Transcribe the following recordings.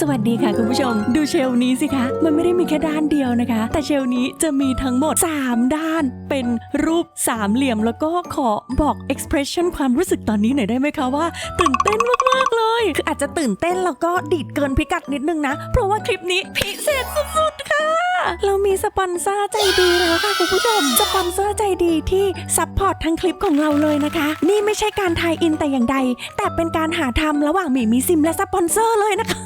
สวัสดีค่ะคุณผู้ชม ดูเชลนี้สิคะ มันไม่ได้มีแค่ด้านเดียวนะคะ แต่เชลนี้จะมีทั้งหมด 3 ด้าน เป็นรูปสามเหลี่ยมแล้วก็ขอบอก expression ความรู้สึกตอนนี้หน่อยได้ไหมคะว่า ตื่นเต้นมาก ๆ เลย คืออาจจะตื่นเต้นแล้วก็ดีดเกินพิกัดนิดนึงนะ เพราะว่าคลิปนี้พิเศษสุด ๆ ค่ะ เรามีสปอนเซอร์ใจดีแล้วค่ะคุณผู้ชม สปอนเซอร์ใจดีที่ซัพพอร์ตทั้งคลิปของเราเลยนะคะ นี่ไม่ใช่การทายอินแต่อย่างใด แต่เป็นการหาทำระหว่างหมีมีซิมและสปอนเซอร์เลยนะคะ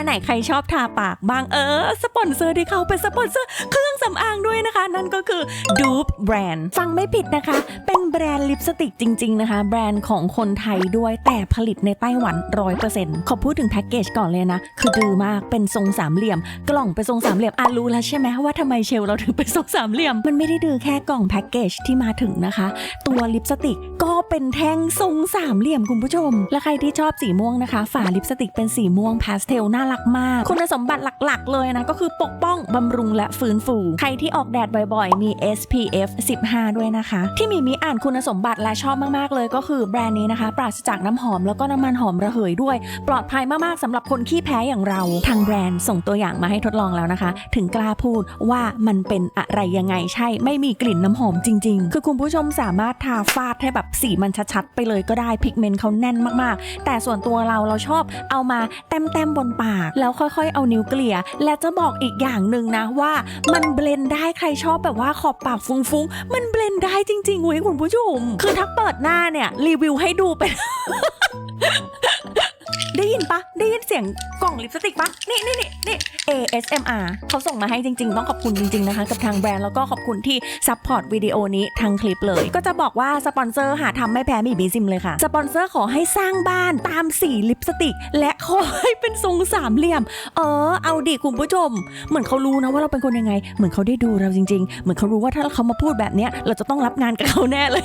อันไหนใครชอบทาปากบ้างเออ สปอนเซอร์ที่เขาเป็นสปอนเซอร์เครื่องสำอางด้วยนะคะ นั่นก็คือ Dupe Brand ฟังไม่ผิดนะคะ เป็นแบรนด์ลิปสติกจริง ๆ นะคะ แบรนด์ของคนไทยด้วยแต่ผลิตในไต้หวัน 100%ขอพูดถึงแพ็กเกจก่อนเลยนะ คือดือมากเป็นทรงสามเหลี่ยม กล่องเป็นทรงสามเหลี่ยมอะรู้แล้วใช่ไหมว่าทำไมเชลเราถึงเป็นทรงสามเหลี่ยม มันไม่ได้ดือแค่กล่องแพ็กเกจที่มาถึงนะคะ ตัวลิปสติกก็เป็นแท่งทรงสามเหลี่ยมคุณผู้ชม และใครที่ชอบสีม่วงนะคะ ฝาลิปสติกเป็นสีม่วงพาสเทลน่ารักมาก คุณสมบัติหลักๆ เลยนะก็คือปกป้องบำรุงและฟื้นฟู ใครที่ออกแดดบ่อยๆ มี SPF 15 ด้วยนะคะ ที่มีมีอ่านคุณสมบัติและชอบมากๆเลยก็คือแบรนด์นี้นะคะ ปราศจากน้ำหอมแล้วก็น้ำมันหอมระเหยด้วย ปลอดภัยมากๆสำหรับคนขี้แพ้อย่างเรา ทางแบรนด์ส่งตัวอย่างมาให้ทดลองแล้วนะคะ ถึงกล้าพูดว่ามันเป็นอะไรยังไงใช่ ไม่มีกลิ่นน้ำหอมจริง ๆ คือคุณผู้ชมสามารถทาฟาดให้แบบสีมันชัดๆไปเลยก็ได้พิกเมนต์เขาแน่นมากๆ แต่ส่วนตัวเราเราชอบเอามาแต้มๆบนปากแล้วค่อยๆ เอานิ้วเกลี่ย และจะบอกอีกอย่างหนึ่งนะว่ามันเบลนด์ได้ใครชอบแบบว่าขอบปากฟุ้งๆ มันเบลนด์ได้จริงๆเว้ยคุณผู้ชม คือถ้าเปิดหน้าเนี่ยรีวิวให้ดูเป็น ยินปะได้ยินเสียงกล่องลิปสติกปะนี่นี่นี่นี่ ASMR เขาส่งมาให้จริง ๆ ต้องขอบคุณจริง ๆ นะคะ กับทางแบรนด์แล้วก็ขอบคุณที่ซัพพอร์ตวิดีโอนี้ทั้งคลิปเลย ก็จะบอกว่าสปอนเซอร์หาทำไม่แพ้มีบีซิมเลยค่ะ สปอนเซอร์ขอให้สร้างบ้านตามสีลิปสติก และขอให้เป็นทรงสามเหลี่ยม เออ เอาดิคุณผู้ชม เหมือนเขารู้นะว่าเราเป็นคนยังไง เหมือนเขาได้ดูเราจริง ๆ เหมือนเขารู้ว่าถ้าเขามาพูดแบบเนี้ยเราจะต้องรับงานกับเขาแน่เลย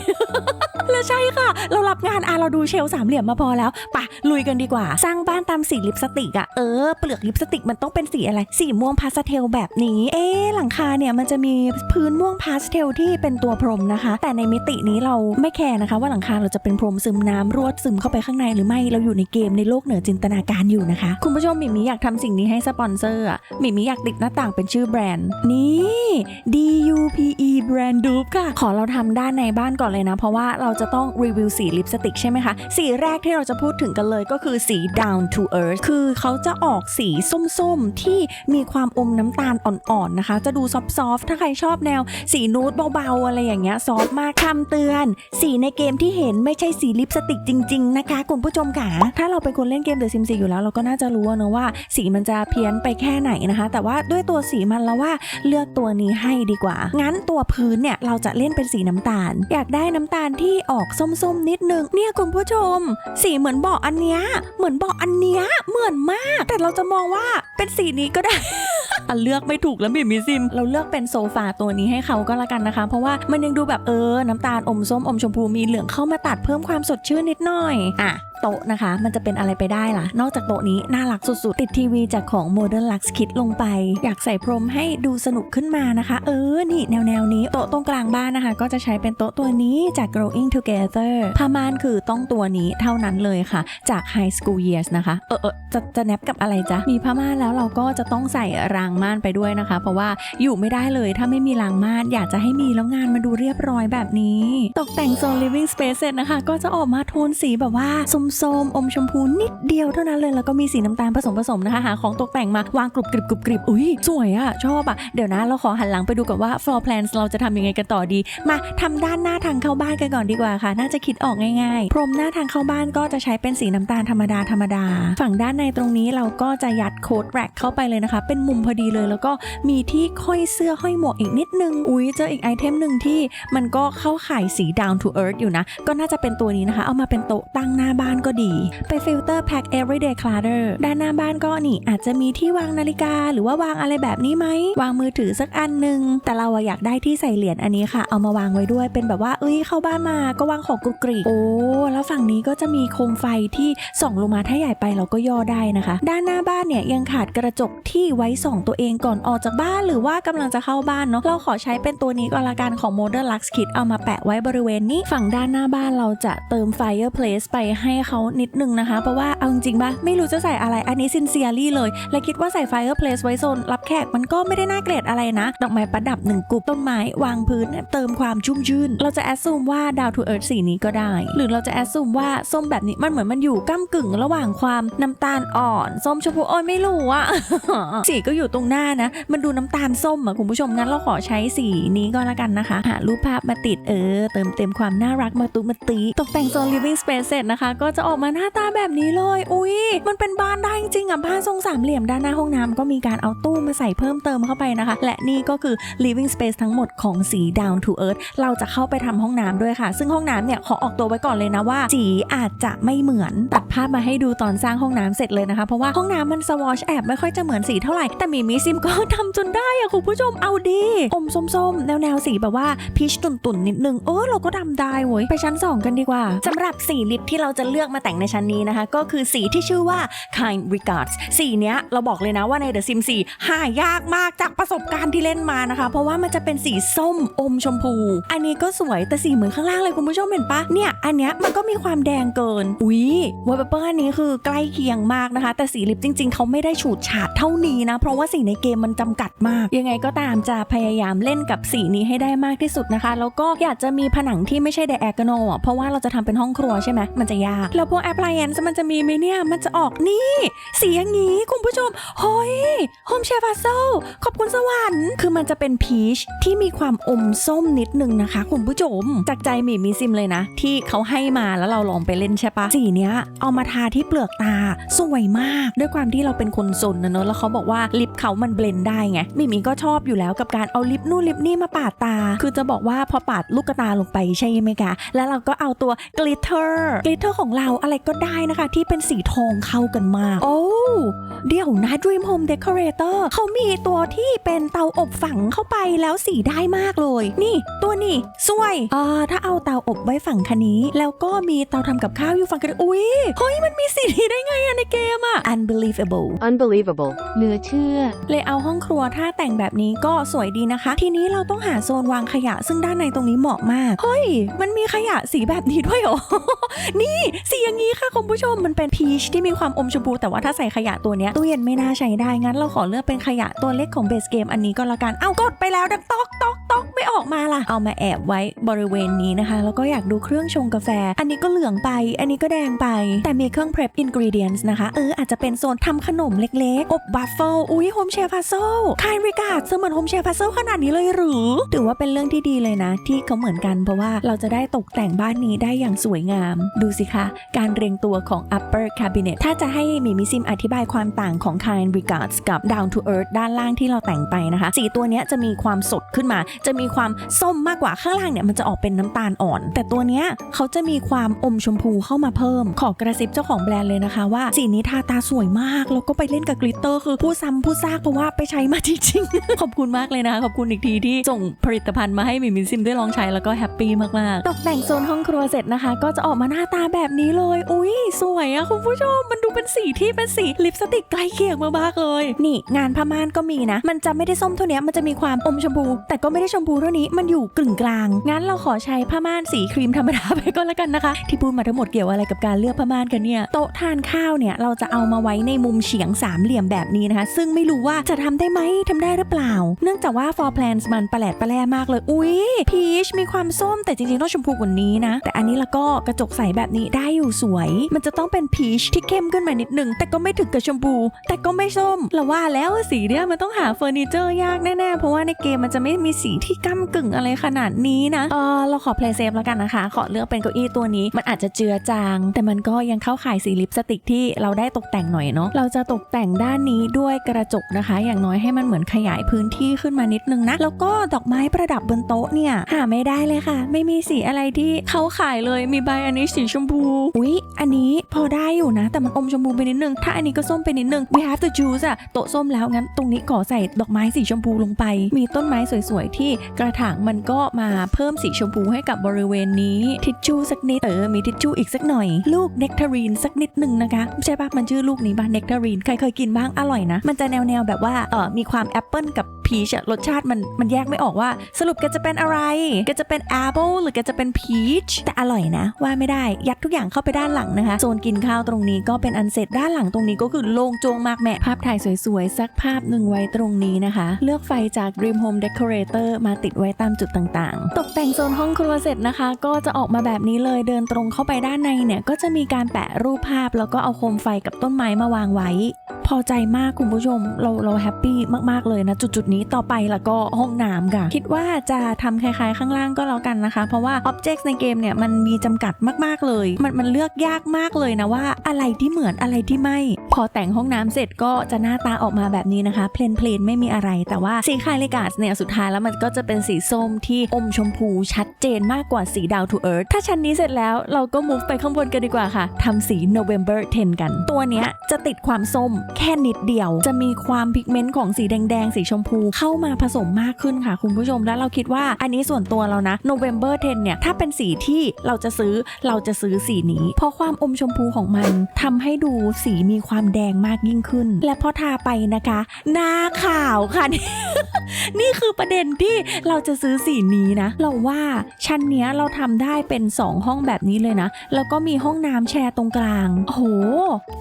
แล้วใช่ค่ะ เรารับงานอะเราดูเชลสามเหลี่ยมมาพอแล้วปะลุยกันดีกว่าสร้างบ้านตามสีลิปสติกอะเออเปลือกลิปสติกมันต้องเป็นสีอะไร สีม่วงพาสเทลแบบนี้ เอ๊หลังคาเนี่ยมันจะมีพื้นม่วงพาสเทลที่เป็นตัวพรมนะคะ แต่ในมิตินี้เราไม่แคร์นะคะ ว่าหลังคาเราจะเป็นพรมซึมน้ำรั่วซึมเข้าไปข้างในหรือไม่เราอยู่ในเกมในโลกเหนือจินตนาการอยู่นะคะ คุณผู้ชมมิมีอยากทำสิ่งนี้ให้สปอนเซอร์อะมิมีอยากติดหน้าต่างเป็นชื่อแบรนด์นี่ DUPE Brand Dupe ค่ะ ขอเราทำด้านในบ้านก่อนเลยนะ เพราะว่าเราจะต้องรีวิวสีลิปสติกใช่ไหมคะสีแรกที่เราจะพูดถึงกันเลยก็คือสี Down to Earth คือเขาจะออกสีส้มๆ ที่มีความอมน้ำตาลอ่อนๆนะคะ จะดูซอฟๆถ้าใครชอบแนว สีนูดเบาๆ อะไรอย่างเงี้ยซอฟมากคำเตือน สีในเกมที่เห็นไม่ใช่สีลิปสติกจริง ๆ นะคะ คุณผู้ชมค่ะถ้าเราเป็นคนเล่นเกม The Sims 4อยู่แล้ว เราก็น่าจะรู้นะว่า สีมันจะเพี้ยนไปแค่ไหนนะคะ แต่ว่าด้วยตัวสีมันแล้วว่าเลือกตัวนี้ให้ดีกว่า งั้นตัวพื้นเนี่ยเราจะเล่นเป็นสีน้ำตาล อยากได้น้ำตาลที่ออกส้มๆนิดนึงเนี่ยคุณผู้ชม สีเหมือนเบาะอันเนี้ยเหมือนเบาะอันเนี้ยเหมือนมาก แต่เราจะมองว่าเป็นสีนี้ก็ได้อะเลือกไม่ถูกแล้วมิมิซิม เราเลือกเป็นโซฟาตัวนี้ให้เขาก็แล้วกันนะคะ เพราะว่ามันยังดูแบบเออ น้ำตาลอมส้มอมชมพูมีเหลืองเข้ามาตัดเพิ่มความสดชื่นนิดหน่อย อะโต๊ะนะคะ มันจะเป็นอะไรไปได้ล่ะ นอกจากโต๊ะนี้น่ารักสุดๆ ติดทีวีจากของ Modern Lux Kit ลงไป อยากใส่พรมให้ดูสนุกขึ้นมานะคะ เออ นี่แนวแนวๆนี้ โต๊ะตรงกลางบ้านนะคะ ก็จะใช้เป็นโต๊ะตัวนี้จาก Growing Together ผ้าม่านคือต้องตัวนี้เท่านั้นเลยค่ะ จาก High School Years นะคะ เออเออจะจะแนบกับอะไรจ๊ะ มีผ้าม่านแล้วเราก็จะต้องใส่รางม่านไปด้วยนะคะ เพราะว่าอยู่ไม่ได้เลยถ้าไม่มีรางม่าน อยากจะให้มีแล้วงานมาดูเรียบร้อยแบบนี้ ตกแต่งโซน living space เสร็จนะคะ ก็จะออกมาโทนสีแบบว่าสมๆอมชมพูนิดเดียวเท่านั้นเลยแล้วก็มีสีน้ำตาลผสมผสมนะคะหาของตกแต่งมาวางกรุบกริบกรุบกริบอุ้ยสวยอะชอบอะเดี๋ยวนะเราขอหันหลังไปดูก่อนว่า floor plans เราจะทำยังไงกันต่อดี มาทำด้านหน้าทางเข้าบ้านกันก่อนดีกว่าค่ะ น่าจะคิดออกง่ายๆ พรมหน้าทางเข้าบ้านก็จะใช้เป็นสีน้ำตาลธรรมดาธรรมดา ฝั่งด้านในตรงนี้เราก็จะยัดโค้ดแร็กเข้าไปเลยนะคะ เป็นมุมพอดีเลยแล้วก็มีที่ห้อยเสื้อห้อยหมวกอีกนิดนึง อุ้ยเจออีกไอเทมหนึ่งที่มันก็เข้าข่ายสี down to earth อยู่นะ ก็น่าจะเป็นตัวนี้นะคะ เอามาเป็นโต๊ะตั้งหน้าบ้านก็ดี ไปฟิลเตอร์แพ็ค everyday clutter ด้านหน้าบ้านก็นี่อาจจะมีที่วางนาฬิกา หรือว่าวางอะไรแบบนี้ไหม วางมือถือสักอันหนึ่งแต่เราอยากได้ที่ใส่เหรียญอันนี้ค่ะ เอามาวางไว้ด้วยเป็นแบบว่าเอ้ยเข้าบ้านมาก็วางของกรุกกริกโอ้แล้วฝั่งนี้ก็จะมีโคมไฟที่ส่องลงมาถ้าใหญ่ไปเราก็ย่อได้นะคะ ด้านหน้าบ้านเนี่ยยังขาดกระจกที่ไว้ส่องตัวเองก่อนออกจากบ้านหรือว่ากำลังจะเข้าบ้านเนาะเราขอใช้เป็นตัวนี้ก็แล้วกันของ Modern Lux Kit เอามาแปะไว้บริเวณนี้ ฝั่งด้านหน้าบ้านเราจะเติม Fireplace ไปให้เขานิดนึงนะคะ เพราะว่าเอาจริงๆปะไม่รู้จะใส่อะไรอันนี้ซินเซียรี่เลย และคิดว่าใส่ Fireplace ไว้โซนรับแขกมันก็ไม่ได้น่าเกลียดอะไรนะ ดอกไม้ประดับหนึ่งกลุ่มต้นไม้วางพื้นเติมความชุ่มชื่น เราจะแอดซูมว่า Down to Earth สีนี้ก็ได้ หรือเราจะแอดซูมว่าส้มแบบนี้มันเหมือนมันอยู่ก้ากึ่งระหว่างความน้ำตาลอ่อน ส้มชมพูโอ้ยไม่รู้อะสีก็อยู่ตรงหน้านะ มันดูน้ำตาลส้มอะคุณผู้ชมงั้นเราขอใช้สีนี้ก็แล้วกันนะคะหารูปภาพมาติดเออ เติมเต็มความน่ารักมาตุมาตีตกแต่งโซน living space เสร็จนะคะ ก็จะออกมาหน้าตาแบบนี้เลย อุ้ยมันเป็นบ้านได้จริงๆอะบ้านทรงสามเหลี่ยมด้านหน้าห้องน้ำก็มีการเอาตู้มาใส่เพิ่มเติมเข้าไปนะคะ และนี่ก็คือ living space ทั้งหมดของสี down to earth เราจะเข้าไปทำห้องน้ำด้วยค่ะ ซึ่งห้องน้ำเนี่ยขอออกตัวไว้ก่อนเลยนะว่าสีอาจจะไม่เหมือนตัดภาพมาให้ดูตอนสร้างห้องน้ำเสร็จเลยนะคะเพราะว่าห้องน้ำมันสวอชแอบไม่ค่อยจะเหมือนสีเท่าไหร่แต่มีมิซิมก็ทำจนได้อะคุณผู้ชมเอาดีอมส้มๆแนวๆสีแบบว่าพีชตุ่นๆนิดนึงเออเราก็ทำได้เว้ยไปชั้น 2 กันดีกว่าสำหรับสีลิปที่เราจะเลือกมาแต่งในชั้นนี้นะคะ ก็คือสีที่ชื่อว่า kind regards สีเนี้ยเราบอกเลยนะว่าใน The Sims 4หายากมากจากประสบการณ์ที่เล่นมานะคะ เพราะว่ามันจะเป็นสีส้มอมชมพู อันนี้ก็สวยแต่สีเหมือนข้างล่างเลยคุณผู้ชมเห็นปะเนี่ยอันเนี้ยมันก็มีความแดงเกินอุ๊ยวอลเปเปอร์อันนี้คือใกล้เคียงมากนะคะ แต่สีลิปจริง ๆเขาไม่ได้ฉูดฉาดเท่านี้นะ เพราะว่าสีในเกมมันจำกัดมาก ยังไงก็ตามจะพยายามเล่นกับสีนี้ให้ได้มากที่สุดนะคะ แล้วก็อยากจะมีผนังที่ไม่ใช่ไดแอกโนอะเพราะว่าเราจะทำเป็นห้องครัวใช่ไหมมันจะยากแล้วพวกแอปพลายแอนซ์มันจะมีไหมเนี่ย มันจะออกนี่ สีอย่างนี้คุณผู้ชมเฮ้ยโฮมเชฟาโซขอบคุณสวรรค์ คือมันจะเป็นพีชที่มีความอมส้มนิดนึงนะคะ คุณผู้ชม จากใจหมีมีซิมเลยนะ ที่เขาให้มาแล้วเราลองไปเล่นใช่ปะสีเนี้ย เอามาทาที่เปลือกตาสวยมาก ด้วยความที่เราเป็นคนสนนะเนอะแล้วเขาบอกว่าลิปเขามันเบลนได้ไงหมีมีก็ชอบอยู่แล้วกับการเอาลิปนู่นลิปนี่มาปาดตา คือจะบอกว่าพอปาดลูกตาลงไปใช่ไหมคะแล้วเราก็เอาตัวกลิตเตอร์กลิตเตอร์ของเราอะไรก็ได้นะคะ ที่เป็นสีทองเข้ากันมาก โอ้เดี๋ยวนะ Dream Home Decorator เขามีตัวที่เป็นเตาอบฝังเข้าไปแล้วสีได้มากเลย นี่ตัวนี่สวยอ่าถ้าเอาเตาอบไว้ฝั่งคันนี้ แล้วก็มีเตาทำกับข้าวอยู่ฝั่งคันนี้อุ้ยเฮ้ยมันมีสีนี้ได้ไงอะในเกมอะ unbelievable Unbelievable. เหลือเชื่อ เลยเอาห้องครัวถ้าแต่งแบบนี้ก็สวยดีนะคะ ทีนี้เราต้องหาโซนวางขยะซึ่งด้านในตรงนี้เหมาะมาก เฮ้ย มันมีขยะสีแบบนี้ด้วยเหรอ นี่สีอย่างนี้ค่ะคุณผู้ชมมันเป็นพีชที่มีความอมชมพูแต่ว่าถ้าใส่ขยะตัวเนี้ยตู้เย็นไม่น่าใช้ได้ งั้นเราขอเลือกเป็นขยะตัวเล็กของเบสเกมอันนี้ก็แล้วกัน เอากดไปแล้วดังตอกตอกตอกไม่ออกมาล่ะ เอามาแอบไว้บริเวณนี้นะคะ แล้วก็อยากดูเครื่องชงกาแฟ อันนี้ก็เหลืองไป อันนี้ก็แดงไป แต่มีเครื่อง prep ingredients นะคะ เอออาจจะเป็นโซนทำขนมเล็กๆ อบบัฟเฟิลอุ้ยโฮมเชฟพาโซคายริกาดเหมือนโฮมเชฟพาโซขนาดนี้เลยหรือถือว่าเป็นเรื่องที่ดีเลยนะ ที่เขาเหมือนกันเพราะว่าเราจะได้ตกแต่งบ้านนี้ได้อย่างสวยงาม ดูสิคะการเรียงตัวของ upper cabinet ถ้าจะให้มิมิซิมอธิบายความต่างของ kind regards กับ down to earth ด้านล่างที่เราแต่งไปนะคะ สีตัวนี้จะมีความสดขึ้นมา จะมีความส้มมากกว่าข้างล่างเนี่ยมันจะออกเป็นน้ำตาลอ่อน แต่ตัวเนี้ยเขาจะมีความอมชมพูเข้ามาเพิ่ม ขอกระซิบเจ้าของแบรนด์เลยนะคะว่าสีนี้ทาตาสวยมาก แล้วก็ไปเล่นกับกลิตเตอร์คือผู้ซ้ำผู้ซากเพราะว่าไปใช้มาจริงๆ ขอบคุณมากเลยนะคะขอบคุณอีกทีที่ส่งผลิตภัณฑ์มาให้มิมิซิมได้ลองใช้แล้วก็แฮปปี้มากๆ ตกแต่งโซนห้องครัวเสร็จนะคะ ก็จะออกมาหน้าตาแบบนี้เลย อุ้ยสวยอะคุณผู้ชม มันดูเป็นสีที่เป็นสีลิปสติกใกล้เคียงมากๆเลย นี่งานผ้าม่านก็มีนะ มันจะไม่ได้ส้มเท่านี้มันจะมีความอมชมพู แต่ก็ไม่ได้ชมพูเท่านี้มันอยู่กึ่งกลาง งั้นเราขอใช้ผ้าม่านสีครีมธรรมดาไปก็แล้วกันนะคะ ที่พูดมาทั้งหมดเกี่ยวอะไรกับการเลือกผ้าม่านกันเนี่ยโต๊ะทานข้าวเนี่ยเราจะเอามาไว้ในมุมเฉียงสามเหลี่ยมแบบนี้นะคะ ซึ่งไม่รู้ว่าจะทำได้ไหมทำได้หรือเปล่า เนื่องจากว่า for plans มันประแหลดประแลมากเลย อุ้ยพีชมีความส้มแต่จริงๆต้องชมพูกว่านี้นะ แต่อันนี้ล้วก็กระจกใสแบบนี้ได้อยู่สวย มันจะต้องเป็นพีชที่เข้มขึ้นมานิดนึงแต่ก็ไม่ถึงกับชมพู แต่ก็ไม่ส้มเราว่าแล้วสีเนี่ยมันต้องหาเฟอร์นิเจอร์ยากแน่ๆ เพราะว่าในเกมมันจะไม่มีสีที่ก้ากึ่งอะไรขนาดนี้นะเออเราขอ play safe แล้วกันนะคะ ขอเลือกเป็นเก้าอี้ตัวนี้ มันอาจจะเจือจาง แต่มันก็ยังเข้าข่ายสีลิปสติกที่เราได้ตกแต่งหน่อยเนาะเราจะตกแต่งด้านนี้ด้วยกระจกนะคะ อย่างน้อยให้มันเหมือนขยายพื้นที่ขึ้นมานิดนึงนะแล้วก็ดอกไม้ประดับบนโต๊ะเนี่ยหาไม่ได้เลยค่ะ ไม่มีสีอะไรที่เข้าข่ายเลยมีใบอันนี้สีชมพูอุ๊ย อันนี้พอได้อยู่นะ แต่มันอมชมพูไปนิดนึง ถ้าอันนี้ก็ส้มไปนิดนึง we have to choose อะโต๊ะส้มแล้วงั้นตรงนี้ขอใส่ดอกไม้สีชมพูลงไป มีต้นไม้สวยๆ ที่กระถางมันก็มาเพิ่มสีชมพูให้กับบริเวณนี้ ทิชชู่สักนิดเออมีทิชชู่อีกสักหน่อย ลูกเนกทารีนสักนิดนึงนะคะใช่ปะมันชื่อลูกนี้บ้านเนกทารีนใครเคยกินบ้างอร่อยนะ มันจะแนวๆแบบว่าเออมีความแอปเปิลกับพีชอะรสชาติมันมันแยกไม่ออกว่า สรุปแกจะเป็นอะไรแกจะเป็นแอปเปิลหรือแกจะเป็นพีชแต่อร่อยนะ ว่าไม่ได้ยัดทุกอย่างเข้าไปด้านหลังนะคะโซนกินข้าวตรงนี้ก็เป็นอันเสร็จด้านหลังตรงนี้ก็คือโล่งโจงมากแม่ภาพถ่ายสวยๆ สักภาพหนึ่งไว้ตรงนี้นะคะ เลือกไฟจาก Dream Home Decorator มาติดไว้ตามจุดต่างๆ ตกแต่งโซนห้องครัวเสร็จนะคะ ก็จะออกมาแบบนี้เลยเดินตรงเข้าไปด้านในเนี่ยก็จะมีการแปะรูปภาพ แล้วก็เอาโคมไฟกับต้นไม้มาวางไว้ พอใจมากคุณผู้ชม เราเราแฮปปี้มากๆเลยนะจุดๆนี้ต่อไปแล้วก็ห้องน้ำค่ะ คิดว่าจะทำคล้ายๆข้างล่างก็แล้วกันนะคะ เพราะว่า Objects ในเกมเนี่ยมันมีจำกัดมากๆเลย มันมันเลือกยากมากเลยนะว่าอะไรที่เหมือนอะไรที่ไม่ พอแต่งห้องน้ำเสร็จก็จะหน้าตาออกมาแบบนี้นะคะเพลนเพลนไม่มีอะไร แต่ว่าสีคายเลกาสเนี่ยสุดท้ายแล้วมันก็จะเป็นสีส้มที่อมชมพูชัดเจนมากกว่าสีดาวทูเอิร์ธถ้าชั้นนี้เสร็จแล้วเราก็ move ไปข้างบนกันดีกว่าค่ะทำสี November 10 กัน ตัวเนี้ยจะติดความส้มแค่นิดเดียว จะมีความพิกเมนต์ของสีแดงๆ สีชมพูเข้ามาผสมมากขึ้นค่ะคุณผู้ชม แล้วเราคิดว่าอันนี้ส่วนตัวเรานะ November 10 เนี่ย ถ้าเป็นสีที่เราจะซื้อเราจะซื้อสีนี้ เพราะความอมชมพูของมันทำให้ดูสีมีความแดงมากยิ่งขึ้น และพอทาไปนะคะ หน้าขาวค่ะ นี่คือประเด็นที่เราจะซื้อสีนี้นะ เราว่าชั้นเนี้ยเราทำได้เป็น 2 ห้องแบบนี้เลยนะ แล้วก็มีห้องน้ำแชร์ตรงกลางโอ้โห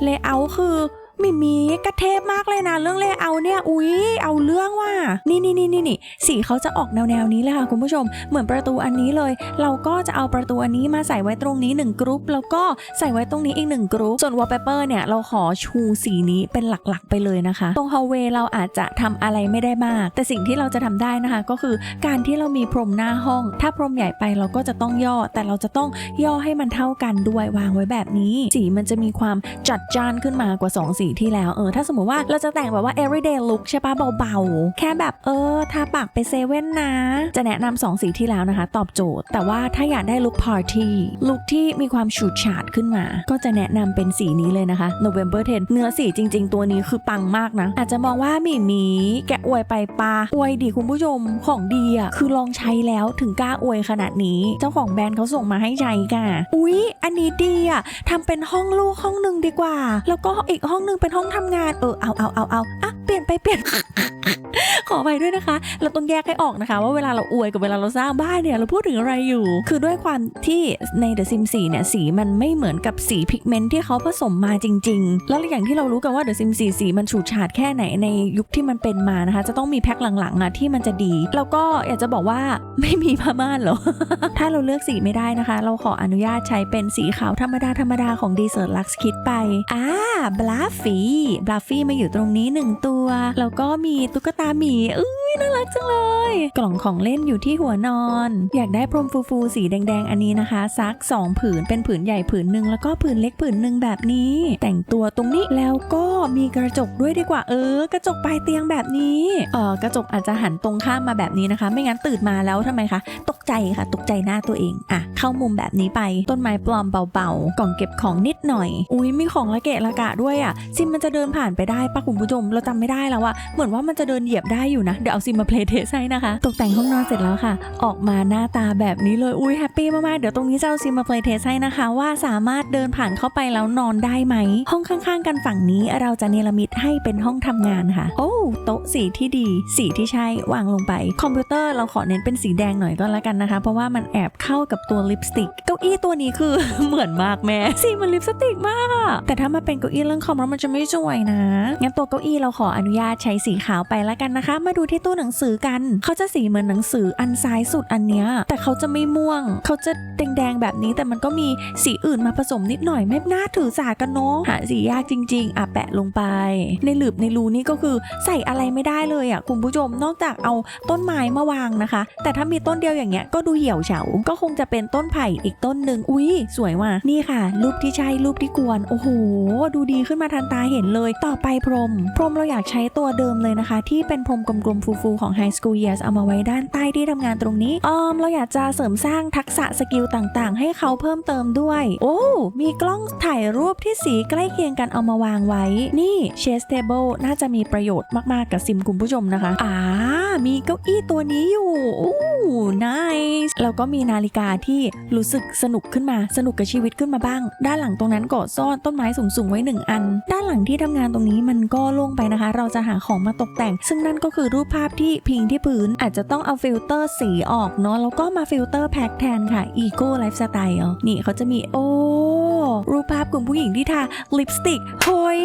เลเยอร์คือ มิมีกระเทพมากเลยนะเรื่องเลเอร์เนี่ยอุ๊ยเอาเรื่องว่ะนี่นี่นี่นี่นี่สีเขาจะออกแนวแนวนี้เลยค่ะคุณผู้ชม เหมือนประตูอันนี้เลย เราก็จะเอาประตูอันนี้มาใส่ไว้ตรงนี้1กรุ๊ปแล้วก็ใส่ไว้ตรงนี้อีก1กรุ๊ปส่วนวอลเปเปอร์เนี่ยเราขอชูสีนี้เป็นหลักๆ ไปเลยนะคะ ตรงฮอลเวย์เราอาจจะทำอะไรไม่ได้มาก แต่สิ่งที่เราจะทำได้นะคะ ก็คือการที่เรามีพรมหน้าห้อง ถ้าพรมใหญ่ไปเราก็จะต้องย่อ แต่เราจะต้องย่อให้มันเท่ากันด้วยวางไว้แบบนี้ สีมันจะมีความจัดจ้านขึ้นมากว่า 2 สีที่แล้วเออถ้าสมมติว่าเราจะแต่งแบบว่า everyday look ใช่ปะเบาๆ แค่แบบเออทาปากไปเซเว่นนะ จะแนะนำสองสีที่แล้วนะคะ ตอบโจทย์ แต่ว่าถ้าอยากได้ลุค party ลุคที่มีความฉูดฉาดขึ้นมา ก็จะแนะนำเป็นสีนี้เลยนะคะ November 10 เนื้อสีจริง ๆ ตัวนี้คือปังมากนะ อาจจะมองว่าหมีหมีแกะอวยไปปาอวยดีคุณผู้ชมของดีอะคือลองใช้แล้วถึงกล้าอวยขนาดนี้ เจ้าของแบรนด์เขาส่งมาให้ใช้ค่ะอุ๊ย อันนี้ดีอะทำเป็นห้องลูกห้องหนึ่งดีกว่า แล้วก็อีกห้องหนึ่งเป็นห้องทำงาน เออเอาเอาเอาเอาอะเปลี่ยนไปเปลี่ยนขอไปด้วยนะคะ เราต้องแยกให้ออกนะคะ ว่าเวลาเราอวยกับเวลาเราสร้างบ้านเนี่ยเราพูดถึงอะไรอยู่ คือด้วยความที่ใน The Sims 4 เนี่ยสีมันไม่เหมือนกับสีพิกเมนต์ที่เขาผสมมาจริง ๆ แล้วอย่างที่เรารู้กันว่า The Sims 4 สีมันฉูดฉาดแค่ไหนในยุคที่มันเป็นมานะคะ จะต้องมีแพ็คหลังๆอะที่มันจะดี แล้วก็อยากจะบอกว่าไม่มีผ้าม่านเหรอ ถ้าเราเลือกสีไม่ได้นะคะ เราขออนุญาตใช้เป็นสีขาวธรรมดาธรรมดาของ Desert Lux Kit ไปอ่าบลัฟฟี่บลัฟฟี่มาอยู่ตรงนี้หนึ่งตัว แล้วก็มีตุ๊กตาหมีเอ้ยน่ารักจังเลย กล่องของเล่นอยู่ที่หัวนอน อยากได้พรมฟูๆสีแดงๆ อันนี้นะคะ ซัก 2 ผืนเป็นผืนใหญ่ผืนหนึ่งแล้วก็ผืนเล็กผืนหนึ่งแบบนี้ แต่งตัวตรงนี้แล้วก็มีกระจกด้วยดีกว่าเออ กระจกปลายเตียงแบบนี้เออกระจกอาจจะหันตรงข้ามมาแบบนี้นะคะ ไม่งั้นตื่นมาแล้วทำไมคะตกใจค่ะ ตกใจหน้าตัวเองอะ เข้ามุมแบบนี้ไป ต้นไม้ปลอมเบาๆ กล่องเก็บของนิดหน่อย อุ้ยมีของละเกะละกะด้วยอะซิมมันจะเดินผ่านไปได้ปะคุณผู้ชมเราจำไม่ได้แล้วอะเหมือนว่ามันจะเดินเหยียบได้อยู่นะ เดี๋ยวเอาซิมมาเพลย์เทสให้นะคะ ตกแต่งห้องนอนเสร็จแล้วค่ะ ออกมาหน้าตาแบบนี้เลย อุ้ยแฮปปี้มากๆ เดี๋ยวตรงนี้จะเอาซิมมาเพลย์เทสให้นะคะ ว่าสามารถเดินผ่านเข้าไปแล้วนอนได้ไหม ห้องข้างๆ กันฝั่งนี้เราจะเนรมิตให้เป็นห้องทำงานค่ะ โอ้โต๊ะสีที่ดี สีที่ใช่วางลงไป คอมพิวเตอร์เราขอเน้นเป็นสีแดงหน่อยก็แล้วกันนะคะ เพราะว่ามันแอบเข้ากับตัวลิปสติก เก้าอี้ตัวนี้คือ เหมือนมากแม่สีมันลิปสติกมากอะแต่ถ้ามาเป็นเก้าอี้เรื่องคอมแล้วมันจะไม่สวยนะ งั้นตัวเก้าอี้เราขออนุญาตใช้สีขาวไปแล้วกันนะคะ มาดูที่ตู้หนังสือกัน เขาจะสีเหมือนหนังสืออันซ้ายสุดอันเนี้ย แต่เขาจะไม่ม่วง เขาจะแดงๆแบบนี้ แต่มันก็มีสีอื่นมาผสมนิดหน่อยไม่น่าถือสากันเนาะ หาสียากจริง ๆ อะแปะลงไป ในหลืบในรูนี่ก็คือใส่อะไรไม่ได้เลยอะคุณผู้ชม นอกจากเอาต้นไม้มาวางนะคะ แต่ถ้ามีต้นเดียวอย่างเงี้ยก็ดูเหี่ยวเฉา ก็คงจะเป็นต้นนไผ่อีกต้นหนึ่งอุ้ยสวยว่ะนี่ค่ะ รูปที่ใช่รูปที่ควรโอ้โห ดูดีขึ้นมาทันตาเห็นเลยต่อไปพรม พรมเราอยากใช้ตัวเดิมเลยนะคะ ที่เป็นพรมกลมๆฟูๆของ High School Years เอามาไว้ด้านใต้ที่ทำงานตรงนี้ออมเราอยากจะเสริมสร้างทักษะสกิลต่างๆ ให้เขาเพิ่มเติมด้วย โอ้มีกล้องถ่ายรูปที่สีใกล้เคียงกันเอามาวางไว้ นี่เชสเทเบิลน่าจะมีประโยชน์มากๆกับซิมคุณผู้ชมนะคะอ่ามีเก้าอี้ตัวนี้อยู่อู้ nice แล้วก็มีนาฬิกาที่รู้สึกสนุกขึ้นมาสนุกกับชีวิตขึ้นมาบ้าง ด้านหลังตรงนั้นก็ซ่อนต้นไม้สูงๆไว้หนึ่งอัน ด้านหลังที่ทำงานตรงนี้มันก็โล่งไปนะคะ เราจะหาของมาตกแต่ง ซึ่งนั่นก็คือรูปภาพที่พิงที่พื้น อาจจะต้องเอาฟิลเตอร์สีออกเนาะแล้วก็มาฟิลเตอร์แพ็คแทนค่ะ Ego Lifestyle นี่เขาจะมีโอ้รูปภาพกลุ่มผู้หญิงที่ทาลิปสติกเฮ้ย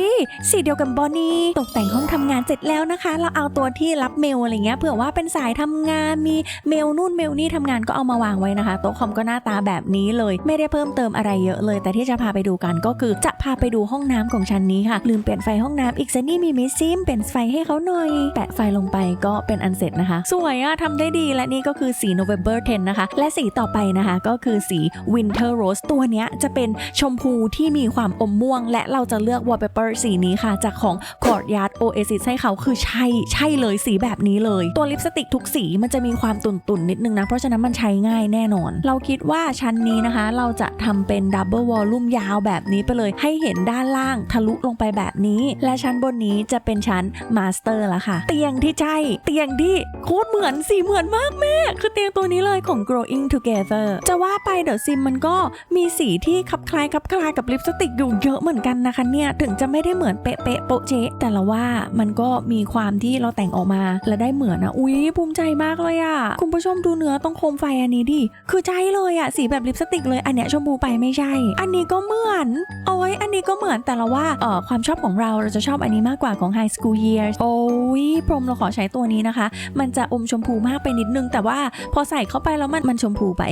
สีเดียวกับบอนนี่ตกแต่งห้องทำงานเสร็จแล้วนะคะ เราเอาตัวที่รับเมลอะไรเงี้ยเผื่อว่าเป็นสายทำงานมีเมลนู่นเมลนี่ทำงานก็เอามาวางไว้นะคะโต๊ะคอมก็หน้าตาแบบนี้เลยไม่ได้เพิ่มเติมอะไรเยอะเลย แต่ที่จะพาไปดูกันก็คือจะพาไปดูห้องน้ำของชั้นนี้ค่ะ ลืมเปลี่ยนไฟห้องน้ำอีกซนนี่มีมิซิมเปลี่ยนไฟให้เขาหน่อย แปะไฟลงไปก็เป็นอันเสร็จนะคะ สวยอะทำได้ดีและนี่ก็คือสี November 10 นะคะ และสีต่อไปนะคะก็คือสี Winter Rose ตัวเนี้ยจะเป็นชมพูที่มีความอมม่วง และเราจะเลือก wallpaper สีนี้ค่ะ จากของ Courtyard Oasis ให้เขาคือใช่ใช่เลยสีแบบนี้เลย ตัวลิปสติกทุกสีมันจะมีความตุ่นๆนิดนึงนะ เพราะฉะนั้นมันใช้ง่ายแน่นอน เราคิดว่าชั้นนี้นะคะ เราจะทำเป็น Double Volume ยาวแบบนี้ไปเลยให้เห็นด้านล่างทะลุลงไปแบบนี้ และชั้นบนนี้จะเป็นชั้น Master ละค่ะ เตียงที่ใช่เตียงที่โคตรเหมือนสีเหมือนมากแม่คือเตียงตัวนี้เลยของ Growing Together จะว่าไปเดอะซิมมันก็มีสีที่คลับคล้ายคลับคลายกับลิปสติกอยู่เยอะเหมือนกันนะคะเนี่ยถึงจะไม่ได้เหมือนเป๊ะเป๊ะโปะเชะแต่ละว่ามันก็มีความที่เราแต่งออกมา และได้เหมือนนะอุ๊ยภูมิใจมากเลยอะคุณผู้ชมดูเนื้อตรงโคมไฟอันนี้ดิคือใช่เลยอะสีแบบลิปสติกเลยอันเนี้ยชมพูไปไม่ใช่ อันนี้ก็เหมือนโอ้ยอันนี้ก็เหมือนแต่ละว่าเออความชอบของเราเราจะชอบอันนี้มากกว่าของ High School Years โอ้ยพรมเราขอใช้ตัวนี้นะคะ มันจะอมชมพูมากไปนิดนึง แต่ว่าพอใส่เข้าไปแล้วมันมันชมพูไป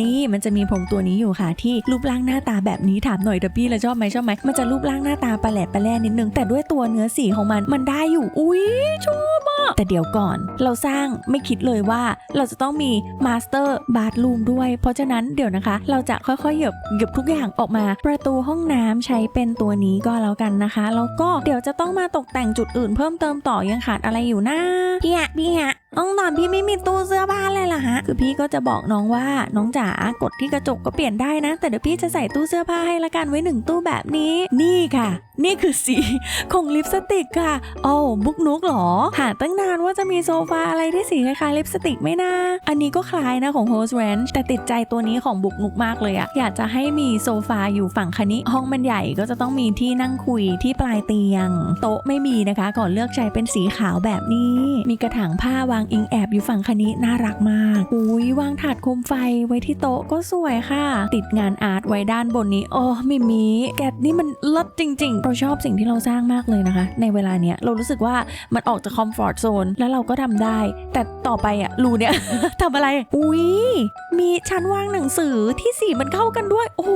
นี่มันจะมีพรมตัวนี้อยู่ค่ะที่รูปร่างหน้าตาแบบนี้ถามหน่อยเดบี้แล้วชอบไหมชอบไหมมันจะรูปร่างหน้าตาประแหลดประแล่นิดนึงแต่ด้วยตัวเนื้อสีของมันมันได้อยู่อุ้ยชอบมากแต่เดี๋ยวก่อน เราสร้างไม่คิดเลยว่าเราจะต้องมีมาสเตอร์บาร์ลูมด้วย เพราะฉะนั้นเดี๋ยวนะคะ เราจะค่อยๆเหยียบเหยียบทุกอย่างออกมา ประตูห้องน้ำใช้เป็นตัวนี้ก็แล้วกันนะคะแล้วก็เดี๋ยวจะต้องมาตกแต่งจุดอื่นเพิ่มเติมต่อยังขาดอะไรอยู่นะพี่อะพี่อะ น้องนอนพี่ไม่มีตู้เสื้อผ้าเลยล่ะฮะ คือพี่ก็จะบอกน้องว่าน้องจ๋ากดที่กระจกก็เปลี่ยนได้นะ แต่เดี๋ยวพี่จะใส่ตู้เสื้อผ้าให้ละกันไว้หนึ่งตู้แบบนี้ นี่ค่ะ นี่คือสีของลิปสติกค่ะ โอ้บุกนุกเหรอ หาตั้งนานว่าจะมีโซฟาอะไรที่สีคล้ายๆลิปสติกไม่น่า อันนี้ก็คล้ายนะของ Host Ranch แต่ติดใจตัวนี้ของบุกนุกมากเลยอะอยากจะให้มีโซฟาอยู่ฝั่งคันนี้ห้องมันใหญ่ก็จะต้องมีที่นั่งคุยที่ปลายเตียง โต๊ะไม่มีนะคะก่อนเลือกใช้เป็นสีขาวแบบนี้ มีกระถางผ้าวางอิงแอบอยู่ฝั่งคันนี้น่ารักมากอุ้ยวางถาดโคมไฟไว้ที่โต๊ะก็สวยค่ะ ติดงานอาร์ตไว้ด้านบนนี้โอ้มิมีแกดนี่มันเลิศจริง ๆ เราชอบสิ่งที่เราสร้างมากเลยนะคะ ในเวลาเนี้ยเรารู้สึกว่ามันออกจากคอมฟอร์ทโซนแล้วเราก็ทำได้ แต่ต่อไปอะรูเนี่ยทำอะไร อุ้ยมีชั้นวางหนังสือที่สีมันเข้ากันด้วย โอ้โห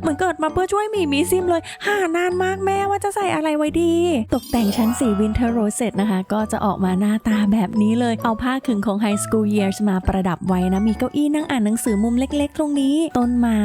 เหมือนเกิดมาเพื่อช่วยหมีมีซิมเลย หานานมากแม่ว่าจะใส่อะไรไว้ดี ตกแต่งชั้นสีวินเทอร์โรสเสร็จนะคะ ก็จะออกมาหน้าตาแบบนี้เลย เอาผ้าขึงของ High School Years มาประดับไว้นะ มีเก้าอี้นั่งอ่านหนังสือมุมเล็กๆ ตรงนี้ ต้นไม้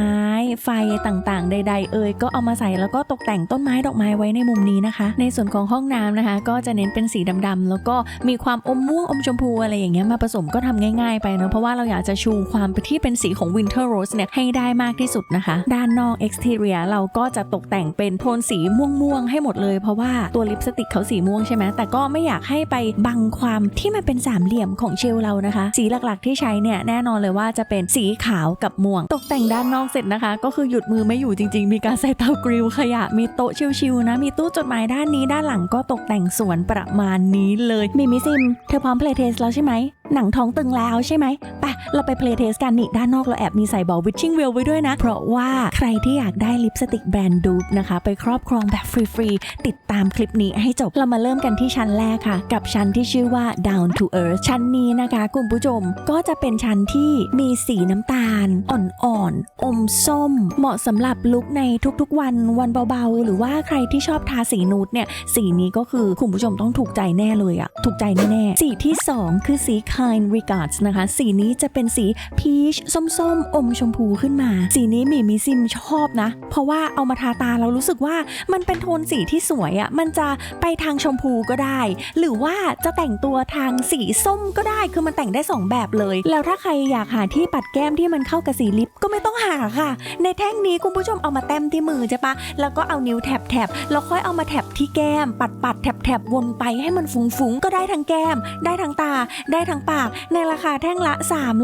ไฟต่างๆ ใด ๆ เอ่ยก็เอามาใส่แล้วก็ตกแต่งต้นไม้ดอกไม้ไว้ในมุมนี้นะคะ ในส่วนของห้องน้ำนะคะ ก็จะเน้นเป็นสีดำๆแล้วก็มีความอมม่วงอมชมพูอะไรอย่างเงี้ยมาผสมก็ทำง่าย ๆ ไปเนอะเพราะว่าเราอยากจะชูความที่เป็นสีของ Winter Rose เนี่ยให้ได้มากที่สุดนะคะ ด้านนอกอก exterior เราก็จะตกแต่งเป็นโทนสีม่วงๆให้หมดเลย เพราะว่าตัวลิปสติกเขาสีม่วงใช่ไหมแต่ก็ไม่อยากให้ไปบังความที่มันเป็นสามเหลี่ยมของเชลเรานะคะ สีหลักๆที่ใช้เนี่ยแน่นอนเลยว่าจะเป็นสีขาวกับม่วง ตกแต่งด้านนอกเสร็จนะคะ ก็คือหยุดมือไม่อยู่จริง ๆ มีการใส่เตากริลขยะมีโต๊ะชิวๆนะมีตู้จดหมายด้านนี้ด้านหลังก็ตกแต่งสวนประมาณนี้เลยมิมิซิมเธอพร้อมเพลย์เทสแล้วใช่ไหม หนังท้องตึงแล้วใช่ไหมไปเราไปเพลย์เทสกันนี่ด้านนอกเราแอบมีใส่บอลวิชชิ่งเวลไว้ด้วยนะ เพราะว่าใครที่อยากได้ลิปสติกแบรนด์ดูปนะคะ ไปครอบครองแบบฟรีๆ ติดตามคลิปนี้ให้จบ เรามาเริ่มกันที่ชั้นแรกค่ะ กับชั้นที่ชื่อว่า down to earth ชั้นนี้นะคะคุณผู้ชมก็จะเป็นชั้นที่มีสีน้ำตาล อ่อนๆอมส้ม เหมาะสำหรับลุคในทุกๆ วันวันเบาๆ หรือว่าใครที่ชอบทาสีนูดเนี่ยสีนี้ก็คือคุณผู้ชมต้องถูกใจแน่เลยอะถูกใจแน่ๆสีที่ 2 คือสี kind regards นะคะ สีนี้จะเป็นสีพีชส้มๆ อมชมพูขึ้นมา สีนี้มีมิซิมชอบนะ เพราะว่าเอามาทาตาเรารู้สึกว่ามันเป็นโทนสีที่สวยอะมันจะไปทางชมพูก็ได้ หรือว่าจะแต่งตัวทางสีส้มก็ได้ คือมันแต่งได้ 2 แบบเลย แล้วถ้าใครอยากหาที่ปัดแก้มที่มันเข้ากับสีลิปก็ไม่ต้องหาค่ะ ในแท่งนี้คุณผู้ชมเอามาแต้มที่มือใช่ปะ แล้วก็เอานิ้วแถบแถบแล้วค่อยเอามาแถบที่แก้ม ปัดปัดแถบแถบวนไปให้มันฟุ้งๆ ก็ได้ทั้งแก้ม ได้ทั้งตา ได้ทั้งปาก ในราคาแท่งละ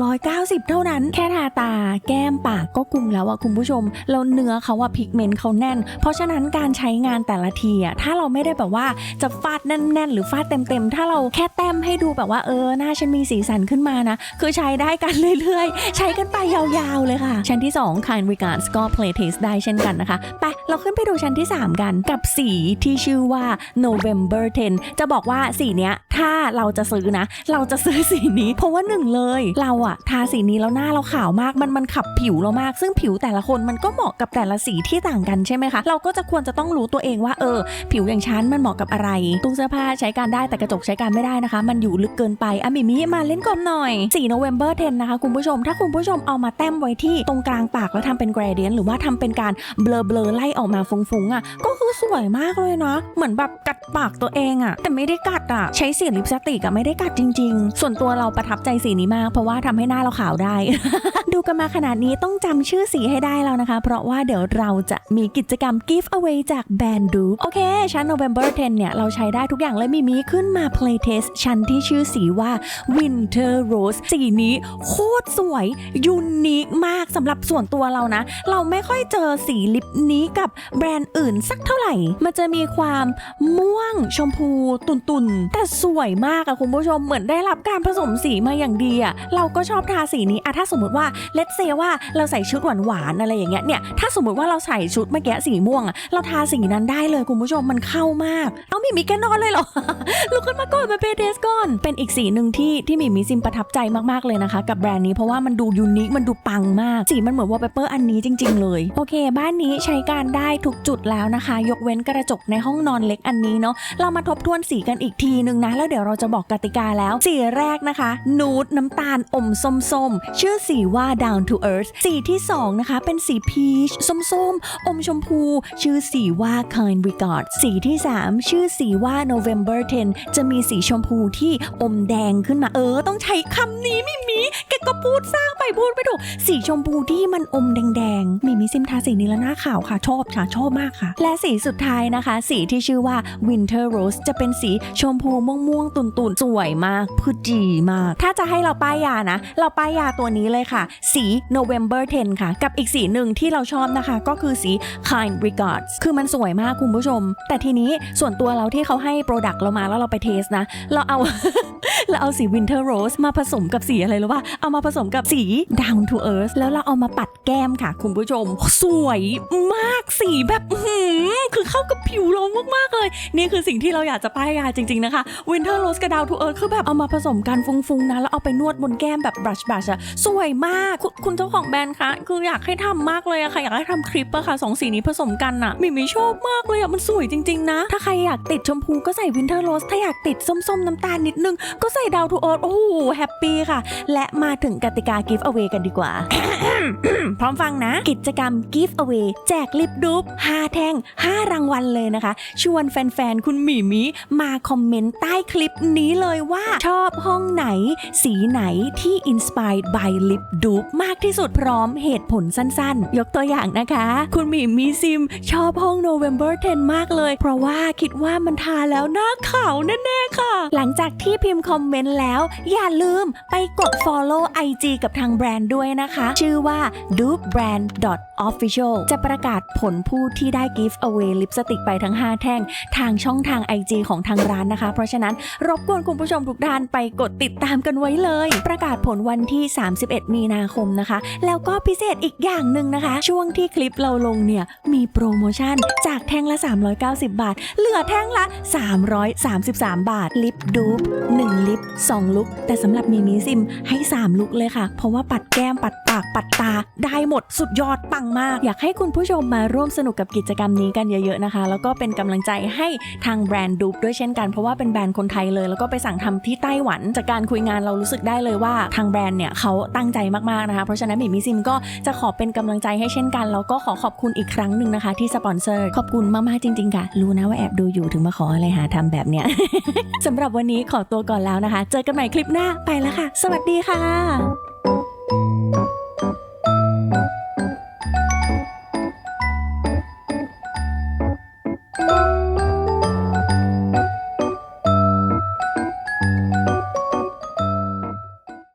390 เท่านั้น แค่ทาตา แก้มปากก็คุ้มแล้วอะคุณผู้ชม แล้วเนื้อเขาอะพิกเมนต์เขาแน่น เพราะฉะนั้นการใช้งานแต่ละทีอะถ้าเราไม่ได้แบบว่าจะฟาดแน่นๆ หรือฟาดเต็มๆ ถ้าเราแค่แต้มให้ดูแบบว่าเออหน้าฉันมีสีสันขึ้นมานะ คือใช้ได้กันเรื่อยๆ ใช้กันไปยาวๆเลยค่ะ ชั้นที่2 Kind Regards ก็ Play Test ได้เช่นกันนะคะไปเราขึ้นไปดูชั้นที่ 3 กันกับสีที่ชื่อว่า November 10 จะบอกว่าสีเนี้ยถ้าเราจะซื้อนะ เราจะซื้อสีนี้ เพราะว่าหนึ่งเลย เราอะทาสีนี้แล้วหน้าเราขาวมากมันมันขับผิวเรามาก ซึ่งผิวแต่ละคนมันก็เหมาะกับแต่ละสีที่ต่างกันใช่ไหมคะ เราก็จะควรจะต้องรู้ตัวเองว่าเออ ผิวอย่างฉันมันเหมาะกับอะไรตู้เสื้อผ้าใช้การได้แต่กระจกใช้การไม่ได้นะคะ มันอยู่ลึกเกินไปอะมิมิมาเล่นกลมหน่อย4 November 10นะคะคุณผู้ชม ถ้าคุณผู้ชมเอามาแต้มไว้ที่ตรงกลางปากแล้วทำเป็น gradient หรือว่าทำเป็นการเบลอเบลอไล่ออกมาฟุ้งๆอะก็คือสวยมากเลยนะเหมือนแบบกัดปากตัวเองอะแต่ไม่ได้กัดอะใช้สีลิปสติกอะไม่ได้กัดจริง ๆ ส่วนตัวัวเราประทับใจสีนี้มาก เพราะว่าทำให้หน้าเราขาวได้ ดูกันมาขนาดนี้ต้องจำชื่อสีให้ได้แล้วนะคะ เพราะว่าเดี๋ยวเราจะมีกิจกรรม give away จากแบรนด์ดูโอเค ชั้น November 10 เนี่ย เราใช้ได้ทุกอย่างเลยมีมีขึ้นมา play test ชั้นที่ชื่อสีว่า Winter Rose สีนี้โคตรสวย ยูนิคมากสำหรับส่วนตัวเรานะ เราไม่ค่อยเจอสีลิปนี้กับแบรนด์อื่นสักเท่าไหร่ มันจะมีความม่วงชมพูตุนๆ แต่สวยมากอะคุณผู้ชมเหมือนได้รับการผสมสีมาอย่างดีอะเราก็ชอบทาสีนี้อะถ้าสมมติว่าเลตเซว่าเราใส่ชุดหวานๆอะไรอย่างเงี้ยเนี่ยถ้าสมมติว่าเราใส่ชุดเมื่อกี้สีม่วงอะเราทาสีนั้นได้เลยคุณผู้ชมมันเข้ามาก เอามีมีแกนอนเลยเหรอลุกขึ้นมาก่อนมาเปเดสก่อนเป็นอีกสีหนึ่งที่ที่มีมีซิมประทับใจมากๆเลยนะคะ กับแบรนด์นี้เพราะว่ามันดูยูนิคมันดูปังมากสีมันเหมือนวอลเปเปอร์อันนี้จริง ๆ เลยโอเค บ้านนี้ใช้การได้ทุกจุดแล้วนะคะ ยกเว้นกระจกในห้องนอนเล็กอันนี้เนาะเรามาทบทวนสีกันอีกทีนึงนะแล้วเดี๋ยวเราจะบอกกติกาแล้วสีแรกนะคะ นูดน้ำตาลอมส้มๆ ชื่อสีว่า down to earth สีที่สองนะคะ เป็นสีพีชส้มๆ อมชมพู ชื่อสีว่า kind regard สีที่ 3 ชื่อสีว่า November 10 จะมีสีชมพูที่อมแดงขึ้นมาเออ ต้องใช้คำนี้มิมีแกก็พูดสร้างไปพูดไปถูกสีชมพูที่มันอมแดงๆมิมีซิมทาสีนี้แล้วหน้าขาวค่ะ ชอบค่ะ ชอบมากค่ะ และสีสุดท้ายนะคะ สีที่ชื่อว่า Winter Rose จะเป็นสีชมพูม่วงๆตุ่นๆ สวยมากพูดดีมาก ถ้าจะให้เราป้ายยานะ เราป้ายยาตัวนี้เลยค่ะ สี November 10 ค่ะ กับอีกสีหนึ่งที่เราชอบนะคะ ก็คือสี Kind Regards คือมันสวยมากคุณผู้ชม แต่ทีนี้ส่วนตัวเราที่เขาให้โปรดักต์เรามาแล้วเราไปเทสนะ เราเอาเราเอาสี Winter Rose มาผสมกับสีอะไรรู้ป่ะ เอามาผสมกับสี Down to Earth แล้วเราเอามาปัดแก้มค่ะ คุณผู้ชม สวยมากสีแบบหือคือเข้ากับผิวเรามากๆเลย นี่คือสิ่งที่เราอยากจะป้ายยาจริง ๆนะคะ Winter Rose กับ Down to Earth คือแบบเอามาผสมกันฟุ้งๆนะ แล้วเอาไปนวดบนแก้มแบบ brush brush อะสวยมากคุณคุณเจ้าของแบรนด์คะคืออยากให้ทำมากเลยอะค่ะ อยากให้ทำคลิปอะค่ะสองสีนี้ผสมกันอะมิมิชอบมากเลยอะมันสวยจริง ๆ นะ ถ้าใครอยากติดชมพูก็ใส่ Winter Rose ถ้าอยากติดส้มๆ น้ำตาลนิดนึง ก็ใส่ Down to Earth โอ้โหแฮปปี้ค่ะ และมาถึงกติกา give away กันดีกว่า พร้อมฟังนะ กิจกรรม give away แจกลิปดูป5แท่ง5 รางวัลเลยนะคะ ชวนแฟนๆคุณหมีมิมาคอมเมนต์ใต้คลิปนี้เลยว่าชอบห้องไหน สีไหนที่ inspired by lip dupe มากที่สุดพร้อมเหตุผลสั้นๆ ยกตัวอย่างนะคะ คุณมีมีซิมชอบห้อง November 10 มากเลย เพราะว่าคิดว่ามันทาแล้วหน้าขาวแน่ๆค่ะ หลังจากที่พิมพ์คอมเมนต์แล้ว อย่าลืมไปกด follow IG กับทางแบรนด์ด้วยนะคะ ชื่อว่า dupe brand official จะประกาศผลผู้ที่ได้ give away ลิปสติกไปทั้ง 5 แท่ง ทางช่องทาง IG ของทางร้านนะคะ เพราะฉะนั้นรบกวนคุณผู้ชมทุกท่านไปกดติดตามกันไว้เลย ประกาศผลวันที่ 31 มีนาคมนะคะ แล้วก็พิเศษอีกอย่างหนึ่งนะคะ ช่วงที่คลิปเราลงเนี่ย มีโปรโมชั่นจากแท่งละ 390 บาท เหลือแท่งละ 333 บาท ลิปดูป1ลิป 2 ลุก แต่สำหรับมีมีซิมให้ 3 ลุกเลยค่ะ เพราะว่าปัดแก้มปัดปากปัดตาได้หมดสุดยอดปังมาก อยากให้คุณผู้ชมมาร่วมสนุกกับกิจกรรมนี้กันเยอะๆนะคะ แล้วก็เป็นกำลังใจให้ทางแบรนด์ดูปด้วยเช่นกันเพราะว่าเป็นแบรนด์คนไทยเลย แล้วก็ไปสั่งทำที่ไต้หวันจากการคุยงานเรารู้สึกได้เลยว่าทางแบรนด์เนี่ยเขาตั้งใจมากๆนะคะเพราะฉะนั้นหมีมิซิมก็จะขอเป็นกำลังใจให้เช่นกันแล้วก็ขอขอบคุณอีกครั้งหนึ่งนะคะ ที่สปอนเซอร์ขอบคุณมากๆจริงๆค่ะ รู้นะว่าแอบดูอยู่ถึงมาขออะไรหาทำแบบเนี้ยสำหรับวันนี้ขอตัวก่อนแล้วนะคะ เจอกันใหม่คลิปหน้าไปแล้วค่ะ สวัสดีค่ะ